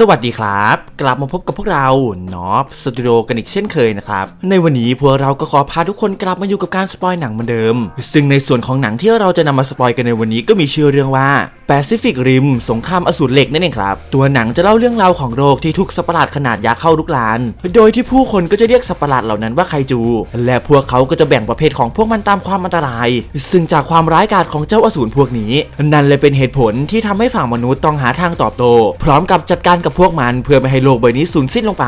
สวัสดีครับ กลับมาพบกับพวกเรานอฟสตูดิโอกันอีกเช่นเคยนะครับ ในวันนี้พวกเราก็ขอพาทุกคนกลับมาอยู่กับการสปอยหนังเหมือนเดิม ซึ่งในส่วนของหนังที่เราจะนำมาสปอยกันในวันนี้ก็มีชื่อเรื่องว่า Pacific Rim สงครามอสูรเหล็กนั่นเองครับ ตัวหนังจะเล่าเรื่องราวของโรคที่ถูกสัปหลาดขนาดยักษ์เข้าลุกลาน โดยที่ผู้คนก็จะเรียกสัปหลาดเหล่านั้นว่าไคจู และพวกเขาก็จะแบ่งประเภทของพวกมันตามความอันตราย ซึ่งจากความร้ายกาจของเจ้าอสูรพวกนี้ นั่นเลยเป็นเหตุผลที่ทำให้ฝั่งมนุษย์ต้องหาทางตอบโต้พร้อมกับจัดการกับพวกมันเพื่อไม่ให้โลกใบนี้สูญสิ้นลงไป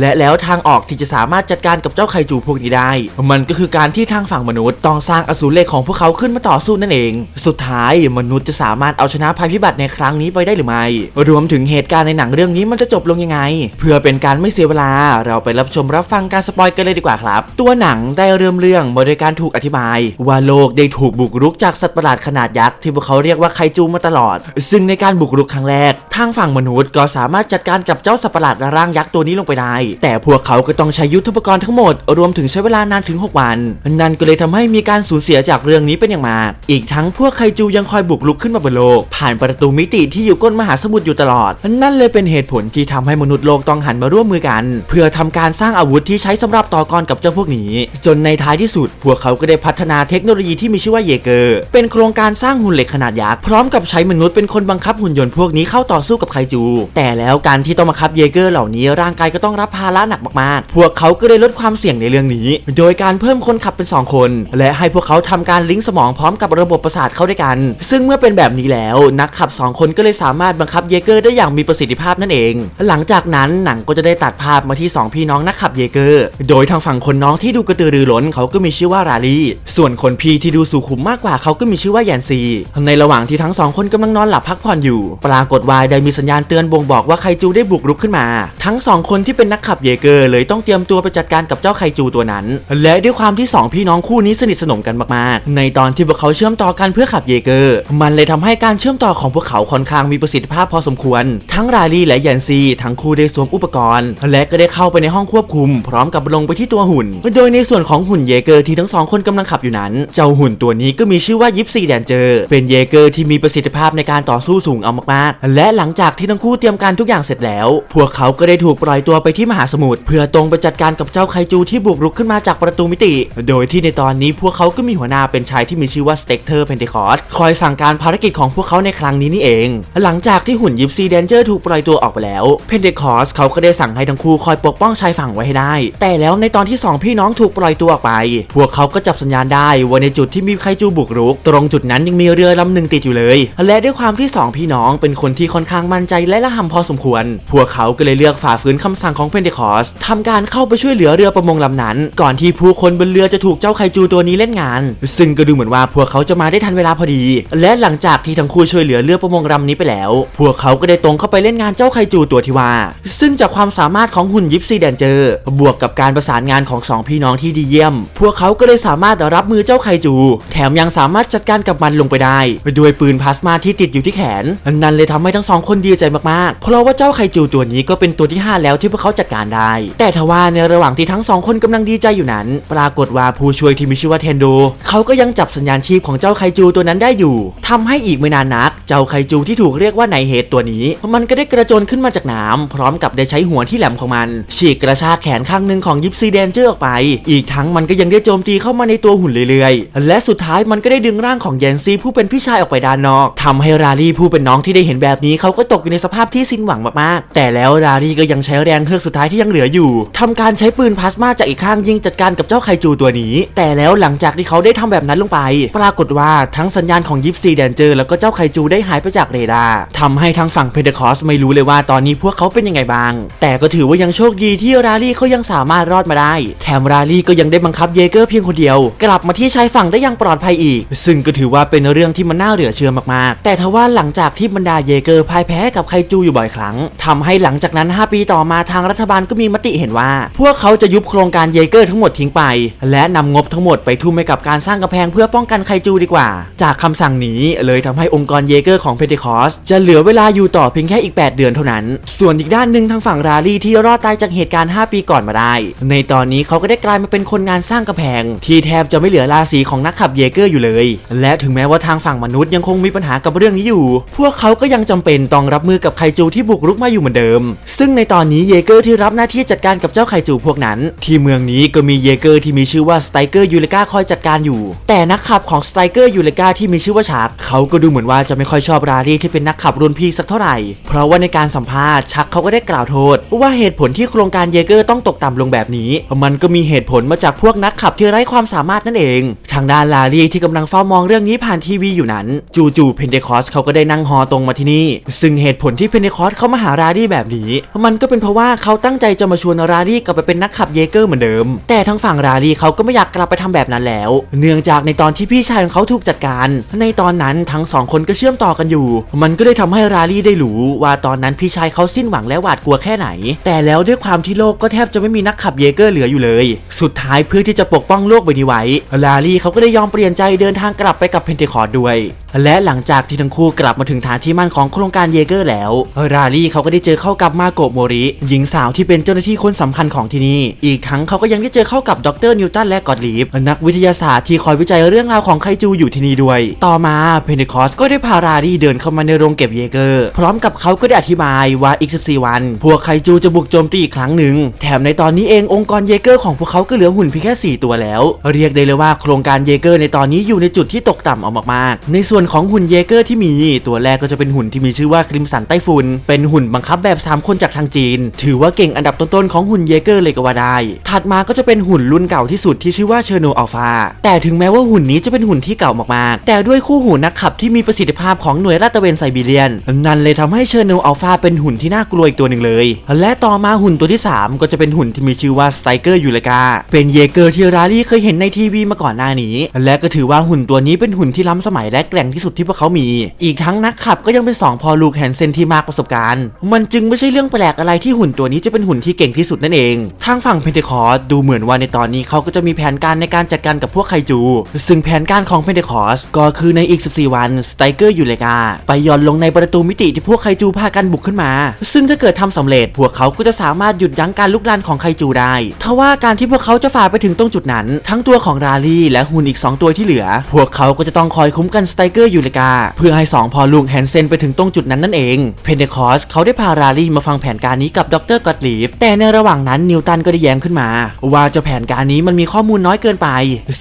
และแล้วทางออกที่จะสามารถจัดการกับเจ้าไคจูพวกนี้ได้ มันก็คือการที่ทางฝั่งมนุษย์ต้องสร้างอสูรเหล็กของพวกเขาขึ้นมาต่อสู้นั่นเอง สุดท้ายมนุษย์จะสามารถเอาชนะภัยพิบัติในครั้งนี้ไปได้หรือไม่ รวมถึงเหตุการณ์ในหนังเรื่องนี้มันจะจบลงยังไง เพื่อเป็นการไม่เสียเวลา เราไปรับชมรับฟังการสปอยกันเลยดีกว่าครับ ตัวหนังได้เริ่มเรื่องมาโดยการถูกอธิบาย ว่าโลกได้ถูกบุกรุกจากสัตว์ประหลาดขนาดยักษ์ที่พวกเขาเรียกว่าไคจูมาตลอด ซึ่งในการบุกรุกครั้งแรก ทางฝั่งมนุษย์ก็สามารถจัดการกับเจ้าสัตว์ประหลาดร่างยักษ์ตัวนี้ลงไปได้ แต่พวกเขาก็ต้องใช้ยุทธปกรณ์ทั้งหมด รวมถึงใช้เวลานานถึง 6 วัน นั่นก็เลยทำให้มีการสูญเสียจากเรื่องนี้เป็นอย่างมาก อีกทั้งพวกไคจูยังคอยบุกรุกขึ้นมาบนโลกผ่านประตูมิติที่อยู่ก้นมหาสมุทรอยู่ตลอด นั่นเลยเป็นเหตุผลที่ทำให้มนุษย์โลกต้องหันมาร่วมมือกัน เพื่อทำการสร้างอาวุธที่ใช้สำหรับต่อกรกับเจ้าพวกนี้ จนในท้ายที่สุด พวกเขาก็ได้พัฒนาเทคโนโลยีที่มีชื่อว่าเยเกอร์ เป็นโครงการสร้างหุ่นเหล็กขนาดยักษ์พร้อมกับใช้มนุษย์เป็นคนบังคับหุ่นยนต์พวกนี้เข้าต่อสู้กับไคจู แต่แล้วการที่ต้องบังคับเยเกอร์เหล่านี้ร่างกายก็ต้องรับภาระหนักมากๆ พวกเขาก็เลยลดความเสี่ยงในเรื่องนี้ โดยการเพิ่มคนขับเป็น 2 คน และให้พวกเขาทำการลิงก์สมองพร้อมกับระบบประสาทเข้าด้วยกัน ซึ่งเมื่อเป็นแบบนี้แล้วนักขับ 2 คนก็เลยสามารถบังคับเยเกอร์ได้อย่างมีประสิทธิภาพนั่นเอง หลังจากนั้นหนังก็จะได้ตัดภาพมาที่ 2 พี่น้องนักขับเยเกอร์ โดยทางฝั่งคนน้องที่ดูกระตือรือร้นเขาก็มีชื่อว่าราลีส่วนคนพี่ที่ดูสุขุมมากกว่าเขาก็มีชื่อว่าแยนซี ในระหว่างที่ทั้งสองคนกำลังนอนหลับพักผ่อนอยู่ ปรากฏว่าได้มีสัญญาณเตือนบ่งบอกว่าไคจูได้บุกรุกขึ้นมา ทั้งสองคนที่เป็นนักขับเยเกอร์เลยต้องเตรียมตัวไปจัดการกับเจ้าไคจูตัวนั้น และด้วยความที่สองพี่น้องคู่นี้สนิทสนมกันมากๆ ในตอนที่พวกเขาเชื่อมต่อกันเพื่อขับเยเกอร์ มันเลยทำให้การเชื่อมต่อของพวกเขาค่อนข้างมีประสิทธิภาพพอสมควร ทั้งราลี่และแยนซีทั้งคู่ได้สวมอุปกรณ์ และก็ได้เข้าไปในห้องควบคุม พร้อมกับลงไปที่ตัวหุ่น โดยในส่วนของหุ่นเยเกอร์ที่ทั้งสองคนกำลังขับอยู่นั้น เจ้าหุ่นตัวนี้ก็มีชื่อว่ายิปซีแดนเจอร์ เป็นเยเกอร์ที่มีประสิทธิภาพในการต่อสู้สูงเอามากๆ และหลังจากที่ทั้งคู่เตรียมการทุกอย่างเสร็จแล้ว พวกเขาก็ได้ถูกปล่อยตัวไปที่มหาสมุทรเพื่อตรงไปจัดการกับเจ้าไคจูที่บุกรุกขึ้นมาจากประตูมิติ โดยที่ในตอนนี้พวกเขาก็มีหัวหน้าเป็นชายที่มีชื่อว่าสเต็กเตอร์เพนเทคอสคอยสั่งการภารกิจของพวกเขาในครั้งนี้นี่เอง หลังจากที่หุ่นยิปซีแดนเจอร์ถูกปล่อยตัวออกไปแล้ว เพนเทคอสเขาก็ได้สั่งให้ทั้งคู่คอยปกป้องชายฝั่งไว้ให้ได้ แต่แล้วในตอนที่สองพี่น้องถูกปล่อยตัวออกไป พวกเขาก็จับสัญญาณได้ว่าในจุดที่มีไคจูบุกรุก ตรงจุดนั้นยังมีเรือลำหนึ่งติดอยู่เลย และด้วยความที่สองพี่น้องเป็นคนที่ค่อนข้างมั่นใจและละห่ำพอสมควร พวกเขาก็เลยเลือกฝ่าฝืนคำสั่งของเพนเทคอสทำการเข้าไปช่วยเหลือเรือประมงลำนั้น ก่อนที่ผู้คนบนเรือจะถูกเจ้าไคจูตัวนี้เล่นงาน ซึ่งก็ดูเหมือนว่าพวกเขาจะมาได้ทันเวลาพอดี และหลังจากที่ทั้งคู่ช่วยเหลือเรือประมงลำนี้ไปแล้ว พวกเขาก็ได้ตรงเข้าไปเล่นงานเจ้าไคจูตัวที่ว่า ซึ่งจากความสามารถของหุ่นยิปซีแดนเจอร์ บวกกับการประสานงานของสองพี่น้องที่ดีเยี่ยม พวกเขาก็เลยสามารถรับมือเจ้าไคจู แถมยังสามารถจัดการกับมันลงไปได้ด้วยปืนพลาสมาที่ติดอยู่ที่แขน นั่นเลยทำให้ทั้งสองคนดีใจมากๆ เพราะว่าเจ้าไคจูตัวนี้ก็เป็นตัวที่ 5 แล้วที่พวกเขาจัดการได้ แต่ทว่าในระหว่างที่ทั้งสองคนกำลังดีใจอยู่นั้น ปรากฏว่าผู้ช่วยที่มีชื่อว่าเทนโดเขาก็ยังจับสัญญาณชีพของเจ้าไคจูตัวนั้นได้อยู่ทำให้อีกไม่นานนัก เจ้าไคจูที่ถูกเรียกว่าไนเฮดตัวนี้ มันก็ได้กระโจนขึ้นมาจากน้ำพร้อมกับได้ใช้หัวที่แหลมของมัน ฉีกกระชากแขนข้างหนึ่งของยิปซีแดนเจอร์ออกไป อีกทั้งมันก็ยังได้โจมตีเข้ามาในตัวหุ่นเรื่อยๆ และสุดท้ายมันก็ได้ดึงร่างของแยนซีผู้เป็นพี่ชายออกไปด้านนอกทำให้ราลีผู้เป็นน้องที่ได้เห็นแบบนี้เขาก็ตกอยู่ในสภาพที่สิ้นหวังมากๆ แต่แล้วราลีก็ยังใช้แรงเฮือกสุดท้ายที่ยังเหลืออยู่ทำการใช้ปืนพลาสมาจากอีกข้างยิงจัดการกับเจ้าไคจูตัวนี้ แต่แล้วหลังจากที่เขาได้ทำแบบนั้นลงไป ปรากฏว่าทั้งสัญญาณของยิปซีแดนเจอร์แล้วก็เจ้าไคจูได้หายไปจากเรดาร์ทำให้ทางฝั่งเพนเดคอสไม่รู้เลยว่าตอนนี้พวกเขาเป็นยังไงบ้าง แต่ก็ถือว่ายังโชคดีที่ราลี่เขายังสามารถรอดมาได้ แถมราลี่ก็ยังได้บังคับเยเกอร์เพียงคนเดียว กลับมาที่ชายฝั่งได้อย่างปลอดภัยอีก ซึ่งก็ถือว่าเป็นเรื่องที่มันน่าเหลือเชื่อมากๆ แต่ทว่าหลังจากที่บรรดาเยเกอร์พ่ายแพ้กับไคจูอยู่บ่อยครั้งทำให้หลังจากนั้น 5 ปีต่อมาทางรัฐบาลก็มีมติเห็นว่า พวกเขาจะยุบโครงการเยเกอร์ทั้งหมดทิ้งไป และนำงบทั้งหมดไปทุ่มให้กับการสร้างกำแพงเพื่อป้องกันไคจูดีกว่า จากคำสั่งนี้เลยทำให้องค์กกรเยเกอร์ของเพนเทคอสจะเหลือเวลาอยู่ต่อเพียงแค่อีก 8 เดือนเท่านั้น ส่วนอีกด้านหนึ่งทางฝั่งราลีที่รอดตายจากเหตุการณ์ 5 ปีก่อนมาได้ ในตอนนี้เขาก็ได้กลายมาเป็นคนงานสร้างกำแพง ที่แทบจะไม่เหลือราศีของนักขับเยเกอร์อยู่เลย และถึงแม้ว่าทางฝั่งมนุษย์ยังคงมีปัญหากับเรื่องนี้อยู่ พวกเขาก็ยังจำเป็นต้องรับมือกับไคจูที่บุกรุกมาอยู่เหมือนเดิม ซึ่งในตอนนี้เยเกอร์ที่รับหน้าที่จัดการกับเจ้าไคจูพวกนั้น ที่เมืองนี้ก็มีเยเกอร์ที่มีชื่อว่าสไตเกอร์ยูเลกาคอยจัดการอยู่ แต่นักขับของสไตเกอร์ยูเลกาที่มีชื่อว่าชาร์กเขาก็ดูเหมือนว่าจะไม่ค่อยชอบราลีที่เป็นนักขับรุ่นพี่สักเท่าไหร่ เพราะว่าในการสัมภาษณ์ชักเขาก็ได้กล่าวโทษ ว่าเหตุผลที่โครงการเยเกอร์ต้องตกต่ำลงแบบนี้ มันก็มีเหตุผลมาจากพวกนักขับที่ไร้ความสามารถนั่นเอง ทางด้านลาลีที่กำลังเฝ้ามองเรื่องนี้ผ่านทีวีอยู่นั้น จู่ๆเพนเดคอสเขาก็ได้นั่งฮอตรงมาที่นี่ ซึ่งเหตุผลที่เพนเดคอสเขามาหาราลีแบบนี้ มันก็เป็นเพราะว่าเขาตั้งใจจะมาชวนราลีกลับไปเป็นนักขับเยเกอร์เหมือนเดิม แต่ทางฝั่งราลีเขาก็ไม่อยากกลับไปทำแบบนั้นแล้ว เนื่องจากในตอนที่พี่ชายของเขาถูกจัดการ ในตอนนั้นทั้งสองคนก็เชื่อมต่อกันอยู่ มันก็ได้ทำให้ราลี่ได้รู้ว่าตอนนั้นพี่ชายเขาสิ้นหวังและหวาดกลัวแค่ไหน แต่แล้วด้วยความที่โลกก็แทบจะไม่มีนักขับเยเกอร์เหลืออยู่เลย สุดท้ายเพื่อที่จะปกป้องโลกใบนี้ไว้ ราลี่เขาก็ได้ยอมเปลี่ยนใจเดินทางกลับไปกับเพนเทคอร์ดด้วย และหลังจากที่ทั้งคู่กลับมาถึงฐานที่มั่นของโครงการเยเกอร์แล้ว ราลี่เขาก็ได้เจอเข้ากับมาโกะโมริ หญิงสาวที่เป็นเจ้าหน้าที่คนสำคัญของที่นี่ อีกทั้งเขาก็ยังได้เจอเข้ากับดรนิวตันและกอดลีฟนักวิทยาศาสตร์ที่คอยวิจัยเรื่องราวของไคจูอยู่ที่นี่ด้วย ต่อมาเพนเทคอสก็ได้พาราลี่เดินเข้ามาในโรงเก็บเยเกอร์ พร้อมกับเขาก็ได้อธิบายว่าอีก 14 วัน พวกไคจูจะบุกโจมตีอีกครั้งหนึ่ง แถมในตอนนี้เององค์กรเยเกอร์ของพวกเขาก็เหลือหุ่นเพียงแค่ 4 ตัวแล้ว เรียกได้เลยว่าโครงการเยเกอร์ในตอนนี้อยู่ในจุดที่ตกต่ำเอามากๆ ในส่วนของหุ่นเยเกอร์ที่มี ตัวแรกก็จะเป็นหุ่นที่มีชื่อว่าคริมสันไต้ฝุ่นเป็นหุ่นบังคับแบบ 3 คนจากทางจีน ถือว่าเก่งอันดับต้นๆของหุ่นเยเกอร์เลยก็ว่าได้ ถัดมาก็จะเป็นหุ่นรุ่นเก่าที่สุดที่ชื่อว่าเชอร์โนอัลฟาแต่ถึงแม้ว่าหุ่นนี้จะเป็นหุ่นที่เก่ามากๆ แต่ด้วยคู่หูนักขับที่มีประสิทธิภาพของหน่วยลาดตระเวนไซบีเรียน นั่นเลยทำให้เชอร์โนอัลฟาเป็นหุ่นที่น่ากลัวอีกตัวหนึ่งเลย และต่อมาหุ่นตัวที่ 3 ก็จะเป็นหุ่นที่มีชื่อว่าสไตเกอร์ยูเลกาเป็นเยเกอร์ที่ราลี่เคยเห็นในทีวีมาก่อนหน้านี้ และก็ถือว่าหุ่นตัวนี้เป็นหุ่นที่ล้ำสมัยและแกร่งที่สุดที่พวกเขามี อีกทั้งนักขับก็ยังเป็นสองพอลูกแฮนเซนที่มากประสบการณ์ มันจึงไม่ใช่เรื่องแปลกอะไรที่หุ่นตัวนี้จะเป็นหุ่นที่เก่งที่สุดนั่นเอง ทางฝั่งเพนเทคอสดูเหมือนว่าในตอนนี้เขาก็จะมีแผนการในการจัดการกับพวกไคจู ซึ่งแผนการของเพนเทคอสก็คือในอีก 14 วันสไตเกอร์ยูเลกาไปย่อนลงในประตูมิติที่พวกไคจูพากันบุกขึ้นมา ซึ่งถ้าเกิดทำสำเร็จพวกเขาก็จะสามารถหยุดยั้งการลุกลานของไคจูได้ทว่าการที่พวกเขาจะฝ่าไปถึงตรงจุดนั้น ทั้งตัวของราลีและหุ่นอีก 2 ตัวที่เหลือ พวกเขาก็จะต้องคอยคุ้มกันสไตเกอร์ยูเลกาเพื่อให้ 2 พอลูกแฮนเซนไปถึงตรงจุดนั้นนั่นเอง เพนเดคอสเขาได้พาราลีมาฟังแผนการนี้กับดรกอตลีฟแต่ในระหว่างนั้นนิวตันก็ได้แย้งขึ้นมา ว่าเจ้าแผนการนี้มันมีข้อมูลน้อยเกินไป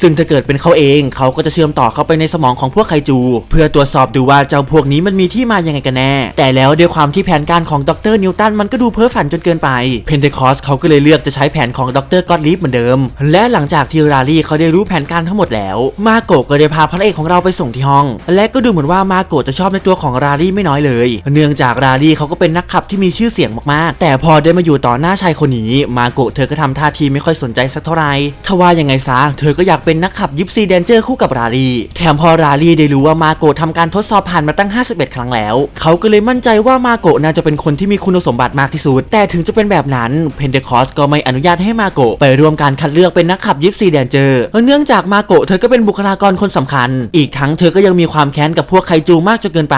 ซึ่งถ้าเกิดเป็นเขาเองเขาก็จะเชื่อมต่อเข้าไปในสมองของพวกไคจู เพื่อตรวจสอบดูว่าเจ้าพวกนี้มันมีที่มายังไงกันแน่ แต่แล้วด้วยความที่แผนการของดรนิวตันมันก็ดูเพ้อฝันจนเกินไปเพนเดคอสเขาก็เลยเลือกจะใช้แผนของดรกอตลีฟเหมือนเดิม และหลังจากที่ราลีเขาได้รู้แผนการทั้งหมดแล้ว มาโกก็ได้พาพระเอกของเราไปส่งที่ห้องและก็ดูเหมือนว่ามาโกะจะชอบในตัวของราลี่ไม่น้อยเลย เนื่องจากราลี่เขาก็เป็นนักขับที่มีชื่อเสียงมากๆ แต่พอได้มาอยู่ต่อหน้าชายคนนี้ มาโกะเธอก็ทำท่าทีไม่ค่อยสนใจสักเท่าไหร่ทว่ายังไงซะเธอก็อยากเป็นนักขับยิปซีแดนเจอร์คู่กับราลี่แถมพอราลี่ได้รู้ว่ามาโกะทำการทดสอบผ่านมาตั้ง 51 ครั้งแล้ว เขาก็เลยมั่นใจว่ามาโกะน่าจะเป็นคนที่มีคุณสมบัติมากที่สุด แต่ถึงจะเป็นแบบนั้นเพนเดคอสก็ไม่อนุญาตให้มาโกะไปร่วมการคัดเลือกเป็นนักขับยิปซีแดนเจอร์เนื่องจากมาโกะเธอก็เป็นบุคลากรคนสำคัญ อีกทั้งเธอก็ยังมีความความแค้นกับพวกไคจูมากจนเกินไป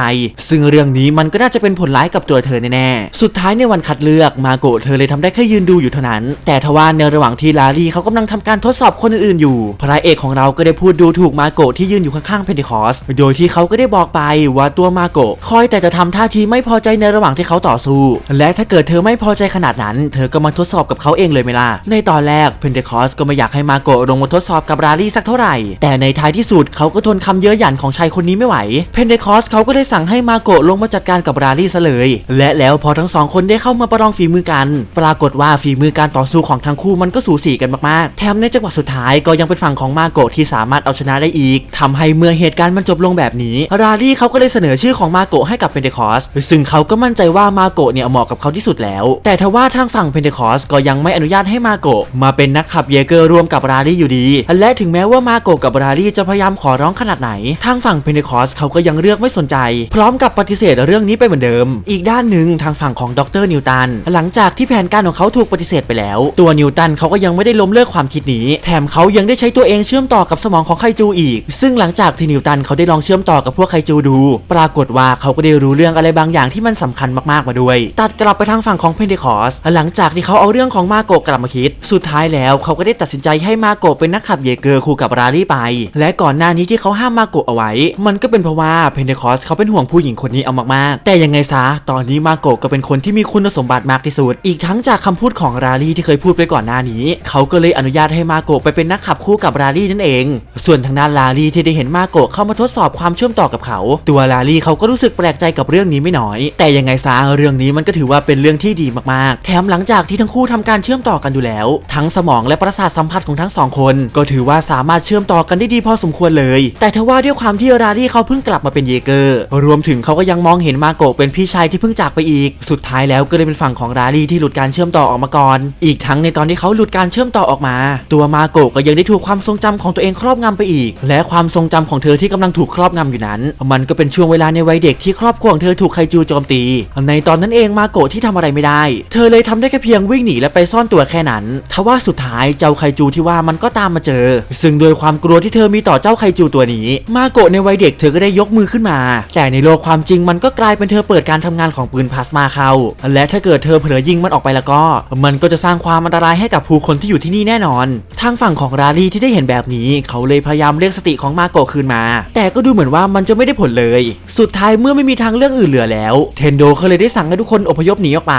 ซึ่งเรื่องนี้มันก็น่าจะเป็นผลร้ายกับตัวเธอแน่ๆ สุดท้ายในวันคัดเลือกมาโกะเธอเลยทำได้แค่ยืนดูอยู่เท่านั้น แต่ทว่าในระหว่างที่ลารีเขากำลังทำการทดสอบคนอื่นๆอยู่ พระเอกของเราก็ได้พูดดูถูกมาโกะที่ยืนอยู่ข้างๆเพนเทคอส โดยที่เขาก็ได้บอกไปว่าตัวมาโกะคอยแต่จะทำท่าทีไม่พอใจในระหว่างที่เขาต่อสู้ และถ้าเกิดเธอไม่พอใจขนาดนั้น เธอก็มาทดสอบกับเขาเองเลยไหมล่ะ ในตอนแรกเพนเทคอสก็ไม่อยากให้มาโกะลงมาทดสอบกับรารีสักเท่าไหร่ แต่ในท้ายที่สุดเขาก็ทนคำเย้ยหยันของชายคนนี้ไม่ไหว เพนเทคอสเขาก็เลยสั่งให้มาโกะลงมาจัดการกับรารีซะเลย และแล้วพอทั้งสองคนได้เข้ามาประลองฝีมือกัน ปรากฏว่าฝีมือการต่อสู้ของทั้งคู่มันก็สูสีกันมากๆ แถมในจังหวะสุดท้ายก็ยังเป็นฝั่งของมาโกะที่สามารถเอาชนะได้อีกทำให้เมื่อเหตุการณ์มันจบลงแบบนี้ รารีเขาก็เลยเสนอชื่อของมาโกะให้กับเพนเทคอสซึ่งเขาก็มั่นใจว่ามาโกะเนี่ยเหมาะกับเขาที่สุดแล้ว แต่ทว่าทางฝั่งเพนเทคอสก็ยังไม่อนุญาตให้มาโกะมาเป็นนักขับเยเกอร์ร่วมกับรารีอยู่ดี และถึงแม้ว่ามาโกะกับรารีจะพยายามขอร้องขนาดไหน ทางฝั่งเพนนเทคอสเขาก็ยังเลือกไม่สนใจ พร้อมกับปฏิเสธเรื่องนี้ไปเหมือนเดิม อีกด้านหนึ่งทางฝั่งของดรนิวตันหลังจากที่แผนการของเขาถูกปฏิเสธไปแล้ว ตัวนิวตันเขาก็ยังไม่ได้ล้มเลิกความคิดนี้ แถมเขายังได้ใช้ตัวเองเชื่อมต่อกับสมองของไคจูอีก ซึ่งหลังจากที่นิวตันเขาได้ลองเชื่อมต่อกับพวกไคจูดู ปรากฏว่าเขาก็ได้รู้เรื่องอะไรบางอย่างที่มันสำคัญมากๆมาด้วย ตัดกลับไปทางฝั่งของเพนเทคอสหลังจากที่เขาเอาเรื่องของมาโกะกลับมาคิด สุดท้ายแล้วเขาก็ได้ตัดสินใจให้มาโกะเป็นนักขับเยเกอร์คู่กับราลี่ไป และก่อนหน้านี้ที่เขาห้ามมาโกเอาไว้มันก็เป็นเพราะว่าเพนเทคอสเขาเป็นห่วงผู้หญิงคนนี้เอามากๆ แต่ยังไงซะตอนนี้มาโกะก็เป็นคนที่มีคุณสมบัติมากที่สุด อีกทั้งจากคำพูดของราลี่ที่เคยพูดไปก่อนหน้านี้ เขาก็เลยอนุญาตให้มาโกะไปเป็นนักขับคู่กับราลี่นั่นเอง ส่วนทางด้านลาลี่ที่ได้เห็นมาโกะเข้ามาทดสอบความเชื่อมต่อกับเขา ตัวลาลี่เขาก็รู้สึกแปลกใจกับเรื่องนี้ไม่น้อย แต่ยังไงซะเรื่องนี้มันก็ถือว่าเป็นเรื่องที่ดีมากๆ แถมหลังจากที่ทั้งคู่ทำการเชื่อมต่อกันอยู่แล้ว ทั้งสมองและประสาทสัมผัสของทั้งสองคน ก็ถือว่าสามารถเชื่อมต่อกันได้ดีพอสมควรเลย แต่ทว่าด้วยความที่ราลี่เขาเพิ่งกลับมาเป็นเยเกอร์ รวมถึงเขาก็ยังมองเห็นมาโกะเป็นพี่ชายที่เพิ่งจากไปอีก สุดท้ายแล้วก็เลยเป็นฝั่งของราลี่ที่หลุดการเชื่อมต่อออกมาก่อน อีกทั้งในตอนที่เขาหลุดการเชื่อมต่อออกมา ตัวมาโกะก็ยังได้ถูกความทรงจำของตัวเองครอบงำไปอีก และความทรงจำของเธอที่กำลังถูกครอบงำอยู่นั้น มันก็เป็นช่วงเวลาในวัยเด็กที่ครอบครัวของเธอถูกไคจูโจมตี ในตอนนั้นเองมาโกะที่ทำอะไรไม่ได้ เธอเลยทำได้แค่เพียงวิ่งหนีและไปซ่อนตัวแค่นั้นทว่าสุดท้ายเจ้าไคจูที่ว่ามันก็ตามมาเจอ ซึ่งโดยความกลัวที่เธอมีต่อเจ้าไคจูตัวนี้ มาโกะในวัยเด็กเธอก็ได้ยกมือขึ้นมา แต่ในโลกความจริงมันก็กลายเป็นเธอเปิดการทำงานของปืนพลาสมาเขา และถ้าเกิดเธอเผลอยิงมันออกไปแล้วก็ มันก็จะสร้างความอันตรายให้กับผู้คนที่อยู่ที่นี่แน่นอน ทางฝั่งของราลีที่ได้เห็นแบบนี้ เขาเลยพยายามเรียกสติของมาโกะคืนมา แต่ก็ดูเหมือนว่ามันจะไม่ได้ผลเลย สุดท้ายเมื่อไม่มีทางเลือกอื่นเหลือแล้ว เทนโดเขาเลยได้สั่งให้ทุกคนอพยพหนีออกไป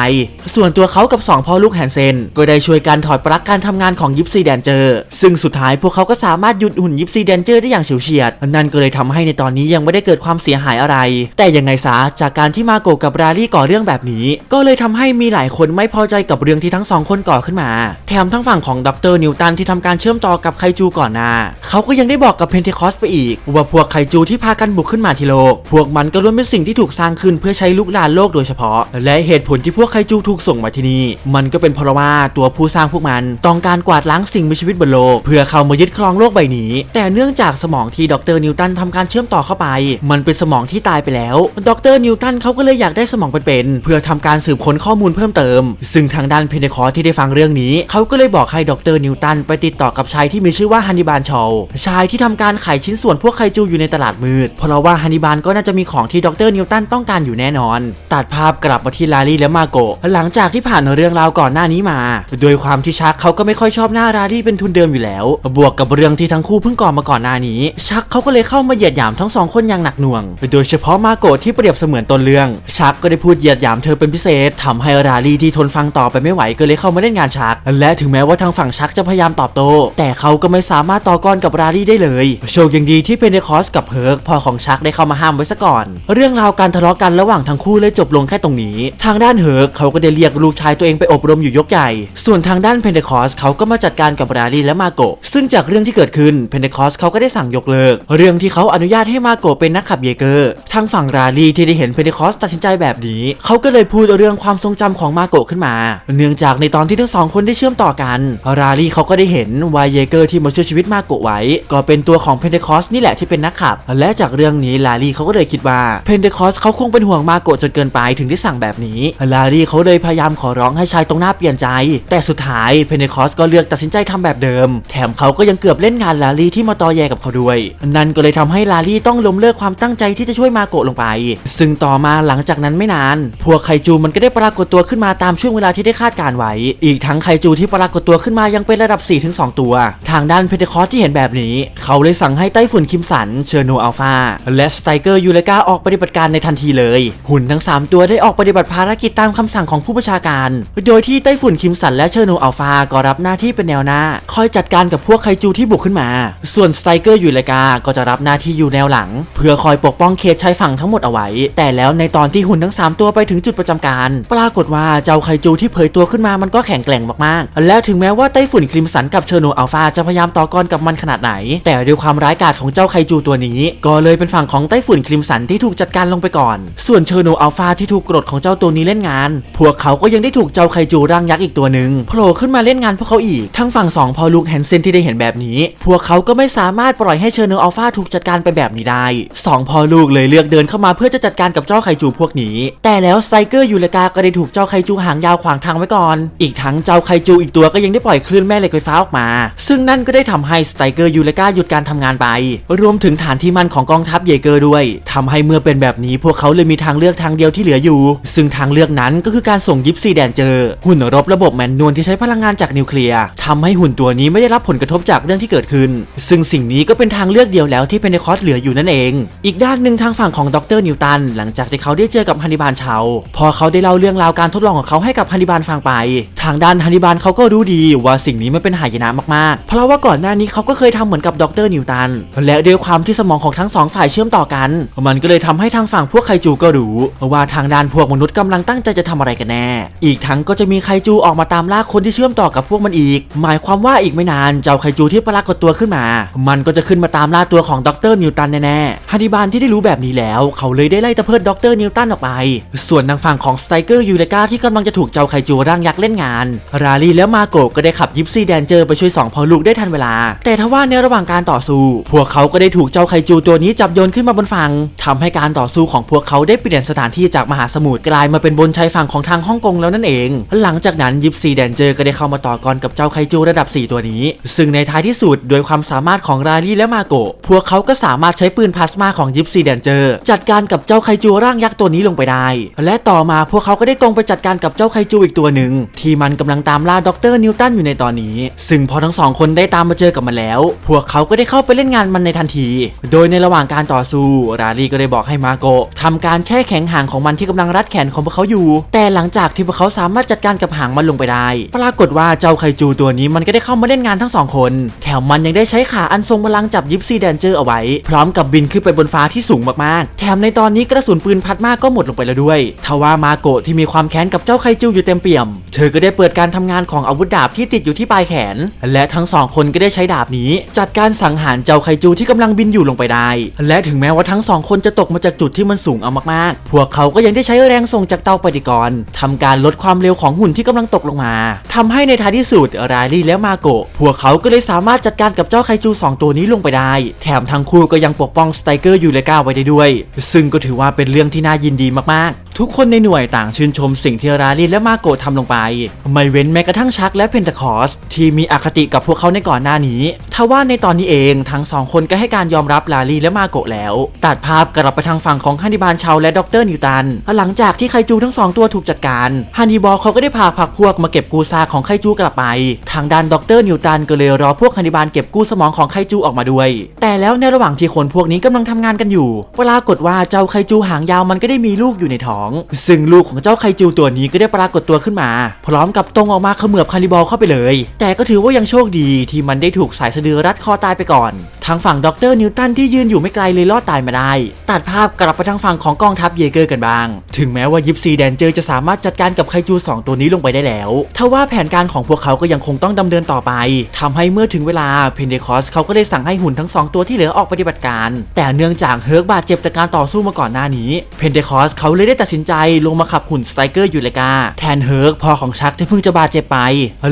ส่วนตัวเขากับสองพ่อลูกแฮนเซนก็ได้ช่วยกันถอดปลั๊กการทำงานของยิปซีแดนเจอร์ซึ่งสุดท้ายพวกเขาก็สามารถหยุดหุ่นยิปซีแดนเจอร์ได้อย่างเฉียวเฉียด นั่นก็เลยทำให้ในตอนนี้ยังไม่ได้เกิดความเสียหายอะไร แต่ยังไงซะจากการที่มาโกกับราลี่ก่อเรื่องแบบนี้ ก็เลยทำให้มีหลายคนไม่พอใจกับเรื่องที่ทั้งสองคนก่อขึ้นมา แถมทั้งฝั่งของดรนิวตันที่ทำการเชื่อมต่อกับไคจูก่อนหน้าเขาก็ยังได้บอกกับเพนเทคอสไปอีก ว่าพวกไคจูที่พากันบุกขึ้นมาที่โลก พวกมันก็ล้วนเป็นสิ่งที่ถูกสร้างขึ้นเพื่อใช้ลุกลานโลกโดยเฉพาะ และเหตุผลที่พวกไคจูถูกส่งมาที่นี่มันก็เป็นเพราะว่าตัวผู้สร้างพวกมัน ต้องการกวาดล้างสิ่งมีชีวิตบนโลก เพื่อเข้ามายึดครองโลกใบนี้ แต่เนื่องจากสมองที่ดรนิวตันทำการเชื่อมต่อเข้าไป มันเป็นสมองที่ตายไปแล้ว ดรนิวตันเขาก็เลยอยากได้สมองเป็นๆเพื่อทำการสืบค้นข้อมูลเพิ่มเติม ซึ่งทางด้านเพนเทคอที่ได้ฟังเรื่องนี้ เขาก็เลยบอกให้ดรนิวตันไปติดต่อกับชายที่มีชื่อว่าฮันนิบาลชอลชายที่ทำการขายชิ้นส่วนพวกไคจูอยู่ในตลาดมืด เพราะว่าฮันนิบาลก็น่าจะมีของที่ดรนิวตันต้องการอยู่แน่นอน ตัดภาพกลับมาที่ลาลี่และมาโกะหลังจากที่ผ่านเรื่องราวก่อนหน้านี้มา โดยความที่ชักเขาก็ไม่ค่อยชอบหน้าลาลี่เป็นทุนเดิมอยู่แล้ว บวกกับเรื่องที่ทั้งคู่เพิ่งก่อมาก่อนหน้านี้ ชักเขาก็เลยเข้ามาเหยียดหยามทั้งสองคนอย่างหนักหน่วง โดยเฉพาะมาโกะที่เปรียบเสมือนต้นเรื่อง ชักก็ได้พูดเหยียดหยามเธอเป็นพิเศษทำให้ราลีที่ทนฟังต่อไปไม่ไหวก็เลยเข้ามาเล่นงานชัก และถึงแม้ว่าทางฝั่งชักจะพยายามตอบโต้แต่เขาก็ไม่สามารถต่อกรกับราลีได้เลย โชคยังดีที่เพนเดคอสกับเพิร์กพ่อของชักได้เข้ามาห้ามไว้ซะก่อน เรื่องราวการทะเลาะกันระหว่างทั้งคู่เลยจบลงแค่ตรงนี้ ทางด้านเฮิร์กเขาก็ได้เรียกลูกชายตัวเองไปอบรมอยู่ยกใหญ่ ส่วนทางด้านเพนเดคอสเขาก็มาจัดการกับราลีและมาโกะซึ่งจากเรื่องที่เกิดขึ้นเพนเดคอสเขาก็ได้สั่งยกเลิก เรื่องที่เขาอนุญาตให้มาโกะเป็นนักขับเยเกอร์ ทางฝั่งราลีที่ได้เห็นเพนเดคอสตัดสินใจแบบนี้ เขาก็เลยพูดเรื่องความทรงจำของมาโกะขึ้นมา เนื่องจากในตอนที่ทั้งสองคนได้เชื่อมต่อกัน ราลีเขาก็ได้เห็นว่าเยเกอร์ที่มาช่วยชีวิตมาโกะไว้ ก็เป็นตัวของเพนเดคอสนี่แหละที่เป็นนักขับ และจากเรื่องนี้ลาลีเขาก็เลยคิดว่าเพนเดคอสเขาคงเป็นห่วงมาโกะจนเกินไปถึงได้สั่งแบบนี้ ลาลีเขาเลยพยายามขอร้องให้ชายตรงหน้าเปลี่ยนใจ แต่สุดท้ายเพนเดคอสก็เลือกตัดสินใจทำแบบเดิม แถมเขาก็ยังเกือบเล่นงานลาลีที่มาตอแยกับเขาด้วย นั่นก็เลยทำให้ลาลีต้องล้มเลิกความตั้งใจที่จะช่วยมาโกะลงไป ซึ่งต่อมาหลังจากนั้นไม่นาน พวกไคจูมันก็ได้ปรากฏตัวขึ้นมาตามช่วงเวลาที่ได้คาดการไว้ อีกทั้งไคจูที่ปรากฏตัวขึ้นมายังเป็นระดับ 4-2 ตัว ทางด้านเพนเดคอสที่เห็นแบบนี้ เขาเลยสั่งให้ไต้ฝุ่นคิมสัน เชอร์โนอัลฟาและสไตเกอร์ยูเลกาออกปฏิบัติการในทันทีเลย หุ่นทั้ง 3 ตัวได้ออกปฏิบัติภารกิจตามคำสั่งของผู้บัญชาการ โดยที่ไต้ฝุ่นคิมสันและเชอร์โนอัลฟาก็รับหน้าที่เป็นแนวหน้า คอยจัดการกับพวกไคจูที่บุกขึ้นมา ส่วนสไตเกอร์ยูเลกาก็จะรับหน้าที่อยู่แนวหลัง เพื่อคอยปกป้องเขตชายฝั่งทั้งหมดเอาไว้ แต่แล้วในตอนที่หุ่นทั้ง 3 ตัวไปถึงจุดประจำการ ปรากฏว่าเจ้าไคจูที่เผยตัวขึ้นมามันก็แข็งแกร่งมากๆ แล้วถึงแม้ว่าไต้ฝุ่นคริมสันกับเชอร์โนอัลฟาจะพยายามต่อกรกับมันขนาดไหน แต่ด้วยความร้ายกาจของเจ้าไคจูตัวนี้ ก็เลยเป็นฝั่งของไต้ฝุ่นคริมสันที่ถูกจัดการลงไปก่อน ส่วนเชอร์โนอัลฟาที่ถูกกรดของเจ้าตัวนี้เล่นงาน พวกเขาก็ยังได้ถูกเจ้าไคจูร่างยักษ์อีกตัวหนึ่งโผล่ขึ้นมาเล่นงานพวกเขาอีกทั้งฝั่งสองพอลูกแฮนเซนที่ได้เห็นแบบนี้ พวกเขาก็ไม่สามารถปล่อยให้เชอร์โนอัลฟาถูกจัดการไปแบบแบบนี้ได้สองพ่อลูกเลยเลือกเดินเข้ามาเพื่อจะจัดการกับเจ้าไคจูพวกนี้ แต่แล้วไตรเกอร์ยูเลกาก็ได้ถูกเจ้าไคจูหางยาวขวางทางไว้ก่อน อีกทั้งเจ้าไคจูอีกตัวก็ยังได้ปล่อยคลื่นแม่เหล็กไฟฟ้าออกมา ซึ่งนั่นก็ได้ทำให้สไตเกอร์ยูเลกาหยุดการทำงานไป รวมถึงฐานที่มั่นของกองทัพเยเกอร์ด้วยทำให้เมื่อเป็นแบบนี้พวกเขาเลยมีทางเลือกทางเดียวที่เหลืออยู่ ซึ่งทางเลือกนั้นก็คือการส่งยิปซีแดนเจอ หุ่นรบระบบแมนนวลที่ใช้พลังงานจากนิวเคลียร์ทำให้หุ่นตัวนี้ไม่ได้รับผลกระทบจากเรื่องที่เกิดขึ้น ซึ่งสิ่งนี้ก็เป็นทางเลือกเดียวแล้วที่เพนเนคอสเหลืออยู่นั่นเอง อีกด้านหนึ่งทางฝั่งของดรนิวตันหลังจากที่เขาได้เจอกับฮันนิบาลเชาพอเขาได้เล่าเรื่องราวการทดลองของเขาให้กับฮันนิบาลฟังไป ทางด้านฮันนิบาลเขาก็รู้ดีว่าสิ่งนี้มันเป็นหายนะมากๆ เพราะว่าก่อนหน้านี้เขาก็เคยทำเหมือนกับดรนิวตันและด้วยความที่สมองของทั้งสองฝ่ายเชื่อมต่อกัน มันก็เลยทำให้ทางฝั่งพวกไคจูก็รู้ว่าทางด้านพวกมนุษย์กำลังตั้งใจจะทำอะไรกันแน่ อีกทั้งก็จะมีไคจูออกมาตามล่าคนที่เชื่อมต่อกับพวกมันอีก หมายความว่าอีกไม่นานเจ้าไคจูที่ปรากฏตัวขึ้นมา มันก็จะขึ้นมาตามล่าตัวของดรนิวตันแน่ๆฮันนิบาลที่ได้รู้แบบนี้แล้ว เขาเลยได้ไล่ตะเพิดด็อกเตอร์นิวตันออกไป ส่วนทางฝั่งของสไตรเกอร์ยูเลกาที่กำลังจะถูกเจ้าไคจูร่างยักษ์เล่นงาน ราลีและมาโกก็ได้ขับยิปซีแดนเจอร์ไปช่วยสองพอลูกได้ทันเวลา แต่ทว่าในระหว่างการต่อสู้ พวกเขาก็ได้ถูกเจ้าไคจูตัวนี้จับโยนขึ้นมาบนฝั่งทำให้การต่อสู้ของพวกเขาได้เปลี่ยนสถานที่จากมหาสมุทรกลายมาเป็นบนชายฝั่งของทางฮ่องกงแล้วนั่นเอง หลังจากนั้นยิปซีแดนเจอร์ก็ได้เข้ามาต่อกรกับเจ้าไคจูระดับ 4 ตัวนี้ ซึ่งในท้ายที่สุดโดยความสามารถของราลีและมาโกพวกเขาก็สามารถใช้ปืนพลาสมาของยิปซีแดนเจอร์จัดการกับเจ้าไคจูร่างยักษ์ตัวนี้ลงไปได้ และต่อมาพวกเขาก็ได้ตรงไปจัดการกับเจ้าไคจูอีกตัวหนึ่ง ที่มันกำลังตามล่าด็อกเตอร์นิวตันอยู่ในตอนนี้ ซึ่งพอทั้งสองคนได้ตามมาเจอกับมันแล้ว พวกเขาก็ได้เข้าไปเล่นงานมันในทันที โดยในระหว่างการต่อสู้ราลีก็ได้บอกให้มาโกะทำการแช่แข็งหางของมันที่กำลังรัดแขนของพวกเขาอยู่ แต่หลังจากที่พวกเขาสามารถจัดการกับหางมันลงไปได้ ปรากฏว่าเจ้าไคจูตัวนี้มันก็ได้เข้ามาเล่นงานทั้งสองคน แถมมันยังได้ใช้ขาอันทรงพลังจับยิปซีแดนเจอร์เอาไว้พร้อม้อมกับบินขึ้นไปบนฟ้าที่สูงมากๆ แถมในตอนนี้กระสุนปืนพัดมากก็หมดลงไปแล้วด้วย ทว่ามาโกะที่มีความแค้นกับเจ้าไคจูอยู่เต็มเปี่ยม เธอก็ได้เปิดการทำงานของอาวุธดาบที่ติดอยู่ที่ปลายแขน และทั้งสองคนก็ได้ใช้ดาบนี้ จัดการสังหารเจ้าไคจูที่กำลังบินอยู่ลงไปได้ และถึงแม้ว่าทั้งสองคนจะตกมาจากจุดที่มันสูงเอามากๆ พวกเขาก็ยังได้ใช้แรงส่งจากเตาปฏิกรณ์ทำการลดความเร็วของหุ่นที่กำลังตกลงมาทำให้ในท้ายที่สุดราลี่และมาโกะพวกเขาก็เลยสามารถจัดการกับเจ้าไคจูสองตัวนี้ลงไปได้ แถมทั้งคู่ก็ยังปกป้องสไตเกอร์ยูเลกาไว้ได้ด้วย ซึ่งก็ถือว่าเป็นเรื่องที่น่ายินดีมากๆ ทุกคนในหน่วยต่างชื่นชมสิ่งที่ราลีและมาโกะทำลงไป ไม่เว้นแม้กระทั่งชักและเพนตาคอสที่มีอคติกับพวกเขาในก่อนหน้านี้ทว่าในตอนนี้เองทั้งสองคนก็ให้การยอมรับลาลีและมาโกะแล้ว ตัดภาพกลับไปทางฝั่งของฮันนิบาลชาวและดรนิวตัน หลังจากที่ไคจูทั้งสองตัวถูกจัดการฮันนิบาลเขาก็ได้พาพักพวกมาเก็บกู้ซากของไคจูกลับไป ทางด้านดรนิวตันก็เลยรอพวกฮันนิบาลเก็บกู้สมองของไคจูออกมาด้วย แต่แล้วในระหว่างที่คนพวกนี้กำลังทำงานกันอยู่ปรากฏว่าเจ้าไคจูหางยาวมันก็ได้มีลูกอยู่ในท้อง ซึ่งลูกของเจ้าไคจูตัวนี้ก็ได้ปรากฏตัวขึ้นมา พร้อมกับตรงออกมาเขมือบฮันนิบาลเข้าไปเลย แต่ก็ถือว่ายังโชคดีที่มันได้ถูกสายสะดือรัดคอตายไปก่อน ทางฝั่งดรนิวตันที่ยืนอยู่ไม่ไกลเลยรอดตายมาได้ ตัดภาพกลับไปทางฝั่งของกองทัพเยเกอร์กันบ้าง ถึงแม้ว่ายิปซีแดนเจอร์จะสามารถจัดการกับไคจูสองตัวนี้ลงไปได้แล้วทว่าแผนการของพวกเขาก็ยังคงต้องดำเนินต่อไปทำให้เมื่อถึงเวลาเพนเดคอสเขาก็ได้สั่งให้หุ่นทั้งสองตัวที่เหลือออกปฏิบัติการ แต่เนื่องจากเฮิร์กบาดเจ็บจากการต่อสู้มาก่อนหน้านี้เพนเดคอสเขาเลยได้ตัดสินใจลงมาขับหุ่นสไตรเกอร์ยูเลกาแทนเฮิร์กพอของชักที่เพิ่งจะบาดเจ็บไป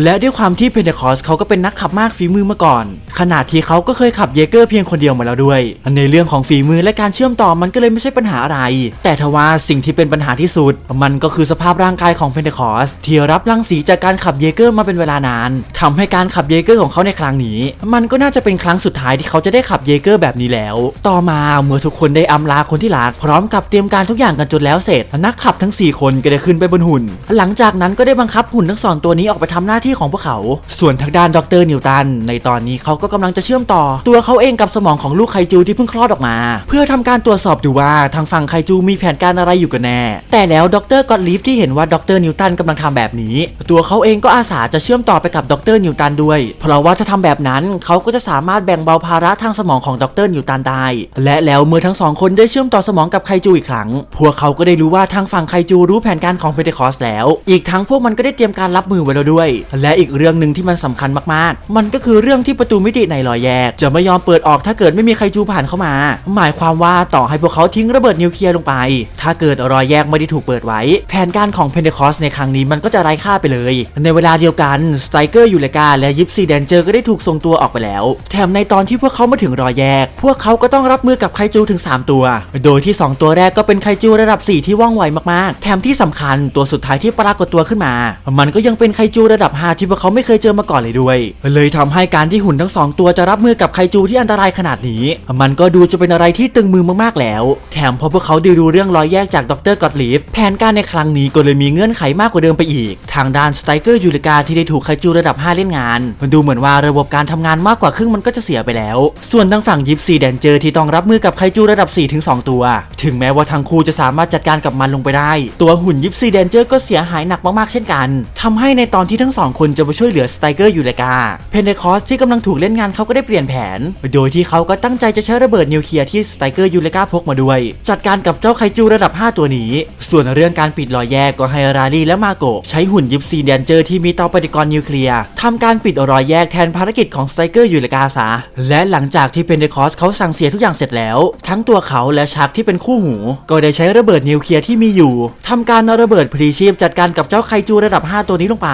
และด้วยความที่เพนเดคอสเขาก็เป็นนักขับมากฝีมือมาก่อน ขนาดที่เขาก็เคยขับเยเกอร์เพียงคนเดียวมาแล้วด้วย ในเรื่องของฝีมือและการเชื่อมต่อมันก็เลยไม่ใช่ปัญหาอะไร แต่ทว่าสิ่งที่เป็นปัญหาที่สุด มันก็คือสภาพร่างกายของเพนเดคอสที่รับรังสีจากการขับเยเกอร์มาเป็นเวลานานทำให้การขับเยเกอร์ของเขาในครั้งนี้ มันก็น่าจะเป็นครั้งสุดท้ายที่เขาจะได้ขับเยเกอร์แบบนี้แล้วต่อมาเมื่อทุกคนได้อำลาคนที่รักพร้อมกับเตรียมการทุกอย่างกันจนแล้วเสร็จ นักขับทั้ง 4 คนก็ได้ขึ้นไปบนหุ่น หลังจากนั้นก็ได้บังคับหุ่นทั้งสองตัวนี้ออกไปทำหน้าที่ของพวกเขา ส่วนทางด้านดรนิวตันในตอนนี้เขาก็กำลังจะเชื่อมต่อ ตัวเขาเองกับสมองของลูกไคจูที่เพิ่งคลอดออกมา เพื่อทำการตรวจสอบดูว่าทางฝั่งไคจูมีแผนการอะไรอยู่กันแน่ แต่แล้วดรกอตลีฟที่เห็นว่าดรนิวตันกำลังทำแบบนี้ ตัวเขาเองก็อาสาจะเชื่อมต่อไปกับดรนิวตันด้วย เพราะว่าถ้าทำแบบนั้นเขาก็จะสามารถแบ่งเบาภาระทางสมองของดรนิวตันได้ และแล้วเมื่อทั้งสองคนได้เชื่อมต่อสมองกับไคจูอีกครั้ง พวกเขาก็ได้รู้ว่าทางฝั่งไคจูรู้แผนการของเพเทคอสแล้ว อีกทั้งพวกมันก็ได้เตรียมการรับมือไว้แล้วด้วย และอีกเรื่องหนึ่งที่มันสำคัญมากๆ มันก็คือเรื่องที่ประตูมิติในรอยแยก จะไม่ยอมเปิดออกถ้าเกิดไม่มีไคจูผ่านเข้ามา หมายความว่าต่อให้พวกเขาทิ้งระเบิดนิวเคลียร์ลงไป ถ้าเกิดรอยแยกไม่ได้ถูกเปิดไว้ แผนการของเพนเทคอสในครั้งนี้มันก็จะไร้ค่าไปเลย ในเวลาเดียวกันสไตรเกอร์ยูเลกาและยิปซีแดนเจอร์ก็ได้ถูกส่งตัวออกไปแล้ว แถมในตอนที่พวกเขามาถึงรอยแยก พวกเขาก็ต้องรับมือกับไคจูถึง 3 ตัว โดยที่ 2 ตัวแรกก็เป็นไคจูระดับ 4 ที่ว่องไวมากๆ แถมที่สำคัญตัวสุดท้ายที่ปรากฏตัวขึ้นมา มันก็ยังเป็นไคจูระดับ 5 ที่พวกเขาไม่เคยเจอมาก่อนเลยด้วย เลยทำให้การที่หุ่นทั้งสองตัวจะรับมือกับไคจูที่อันตรายขนาดนี้ มันก็ดูจะเป็นอะไรที่ตึงมือมากๆแล้ว แถมพอพวกเขาได้รู้เรื่องรอยแยกจากดรกอตลีฟแผนการในครั้งนี้ก็เลยมีเงื่อนไขมากกว่าเดิมไปอีก ทางด้านสไตเกอร์ยูริกาที่ได้ถูกไคจูระดับ 5 เล่นงานมันดูเหมือนว่าระบบการทำงานมากกว่าครึ่งมันก็จะเสียไปแล้ว ส่วนทางฝั่งยิปซีแดนเจอร์ที่ต้องรับมือกับไคจูระดับ4ถึง2ตัว ถึงแม้ว่าทั้งคู่จะสามารถจัดการกับมันลงไปได้ ตัวหุ่นยิปซีแดนเจอร์ก็เสียหายหนักมากๆเช่นกันทำให้ในตอนที่ทั้งสองคนจะไปช่วยเหลือสไตเกอร์ยูริกา เพนเดคอสที่กำลังถูกเล่นงานเขาก็ได้เปลี่ยนแผน โดยที่เขาก็ตั้งใจจะใช้ระเบิดนิวเคลียร์ที่สไตเกอร์ยูริกาพกมาด้วย จัดการกับเจ้าไคจูระดับ 5 ตัวนี้ ส่วนเรื่องการปิดรอยแยกก็ให้ราลีและมาโกะใช้หุ่นยิปซีแดนเจอร์ที่มีเตาปฏิกรณ์นิวเคลียร์ทำการปิดรอยแยกแทนภารกิจของสไตเกอร์ยูริกาซะและหลังจากที่เพนเดคอสเขาสั่งเสียทุกอย่างเสร็จแล้ว ทั้งตัวเขาและชักที่เป็นคู่หู ก็ได้ใช้ระเบิดนิวเคลียร์ที่มีอยู่ทำการเอาระเบิดพรีชีพจัดการกับเจ้าไคจูระดับ 5 ตัวนี้ลงไป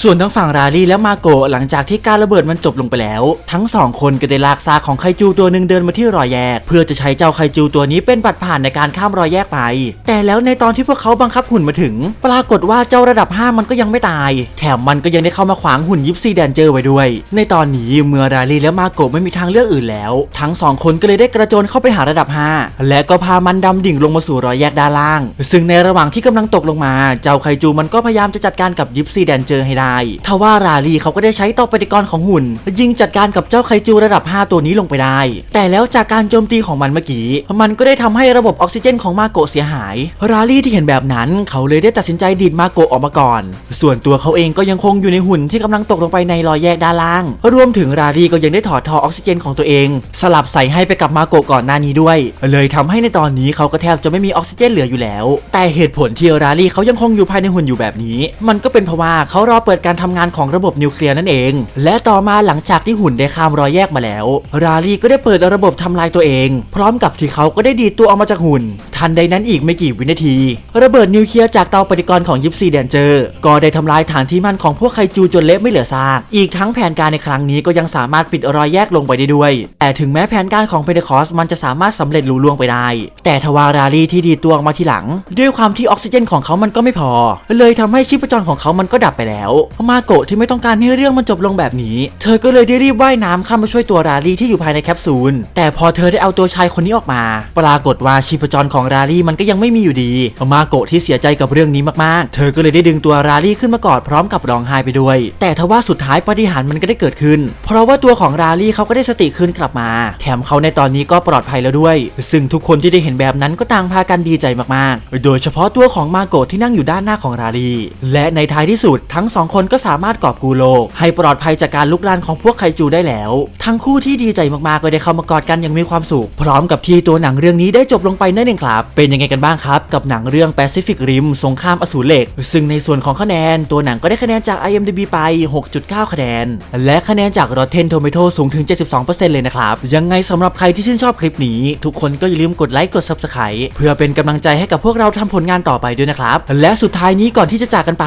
ส่วนทั้งฝั่งราลีและมาโกะหลังจากที่การระเบิดมันจบลงไปแล้ว ทั้งสองคนก็ได้ลากซากของไคจูตัวหนึ่งเดินมาที่รอยแยก เพื่อจะใช้เจ้าไคจูตัวนี้เป็นบัตรผ่านในการข้ามรอยแยกไป แต่แล้วในตอนที่พวกเขาบังคับหุ่นมาถึง ปรากฏว่าเจ้าระดับ 5 มันก็ยังไม่ตาย แถมมันก็ยังได้เข้ามาขวางหุ่นยิปซีแดนเจอร์ไว้ด้วย ในตอนนี้เมื่อราลีและมาโกไม่มีทางเลือกอื่นแล้ว ทั้งสองคนก็เลยได้กระโจนเข้าไปหาระดับ 5 และก็พามันดำดิ่งลงมาสู่รอยแยกด้านล่าง ซึ่งในระหว่างที่กำลังตกลงมา เจ้าไคจูมันก็พยายามจะจัดการกับยิปซีแดนเจอร์ให้ได้ทว่าราลีเขาก็ได้ใช้ต่อปฏิกรณ์ของหุ่น ยิงจัดการกับเจ้าไคจูระดับ 5 ตัวนี้ลงไปได้ แต่แล้วจากการโจมตีของมันเมื่อกี้ มันก็ได้ทำให้ระบบออกซิเจนของมาโกะเสียหาย ราลีที่เห็นแบบนั้น เขาเลยได้ตัดสินใจดีดมาโกะออกมาก่อน ส่วนตัวเขาเองก็ยังคงอยู่ในหุ่นที่กำลังตกลงไปในรอยแยกด้านล่าง รวมถึงราลีก็ยังได้ถอดท่อออกซิเจนของตัวเอง สลับใส่ให้ไปกับมาโกะก่อนหน้านี้ด้วย เลยทำให้ในตอนนี้เขาก็แทบจะไม่มีออกซิเจนเหลืออยู่แล้ว แต่เหตุผลที่ราลีเขายังคงอยู่ภายในหุ่นอยู่แบบนี้ มันก็เป็นเพราะว่าเขารอเปิดการทำงานของระบบนิวเคลียร์นั่นเอง และต่อมาหลังจากที่หุ่นได้ข้ามรอยแยกมาแล้ว ราลีก็ได้เปิดระบบทำลายตัวเอง พร้อมกับที่เขาก็ได้ดีดตัวออกมาจากหุ่น ทันใดนั้นอีกไม่กี่วินาที ระเบิดนิวเคลียร์จากเตาปฏิกรณ์ของยิปซีแดนเจอร์ก็ได้ทำลายฐานที่มั่นของพวกไคจูจนเละไม่เหลือซากอีกทั้งแผนการในครั้งนี้ก็ยังสามารถปิดรอยแยกลงไปได้ด้วย แต่ถึงแม้แผนการการของเพนเดคอสมันจะสามารถสำเร็จลุล่วงไปได้ แต่ทว่าราลีที่ดีตัวออกมาทีหลัง ด้วยความที่ออกซิเจนของเขามันก็ไม่พอ เลยทำให้ชีพจรของเขามันก็ดับไปแล้ว มาโกะที่ไม่ต้องการให้เรื่องมันจบลงแบบนี้ เธอก็เลยได้รีบว่ายน้ำข้ามมาช่วยตัวราลีที่อยู่ภายในแคปซูล แต่พอเธอได้เอาตัวชายคนนี้ออกมา ปรากฏว่าชีพจรของราลีมันก็ยังไม่มีอยู่ดี มาโกะที่เสียใจกับเรื่องนี้มากๆ เธอก็เลยได้ดึงตัวราลีขึ้นมากอดพร้อมกับร้องไห้ไปด้วย แต่ทว่าสุดท้ายปาฏิหารย์มันก็ได้เกิดขึ้น เพราะว่าตัวของราลีเขาก็ได้สติคืนกลับมา แถมเขาในตอนนี้ก็ปลอดภัยแล้วด้วย ซึ่งทุกคนที่ได้เห็นแบบนั้นก็ต่างพากันดีใจมากๆ โดยเฉพาะตัวของมาโกะที่นั่งอยู่ด้านหน้าของราลีและในท้ายที่สุดทั้งสองคนก็สามารถกอบกูโลก ให้ปลอดภัยจากการลุกลานของพวกไคจูได้แล้ว ทั้งคู่ที่ดีใจมากๆก็ได้เข้ามากอดกันอย่างมีความสุข พร้อมกับที่ตัวหนังเรื่องนี้ได้จบลงไปนั่นเองครับ เป็นยังไงกันบ้างครับ กับหนังเรื่อง Pacific Rim สงครามอสูรเหล็ก ซึ่งในส่วนของคะแนน ตัวหนังก็ได้คะแนนจาก IMDb ไป 6.9 คะแนน และคะแนนจาก Rotten Tomato สูงถึง 72%เลยนะครับ ยังไงสำหรับใครที่ชื่นชอบคลิปนี้ ทุกคนก็อย่าลืมกดไลค์กด Subscribe เพื่อเป็นกำลังใจให้กับพวกเราทำผลงานต่อไปด้วยนะครับ และสุดท้ายนี้ก่อนที่จะจากกันไป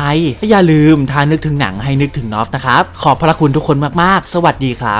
อย่าลืมทานึกถึงหนังให้นึกถึงนอฟนะครับ ขอบพระคุณทุกคนมากๆ สวัสดีครับ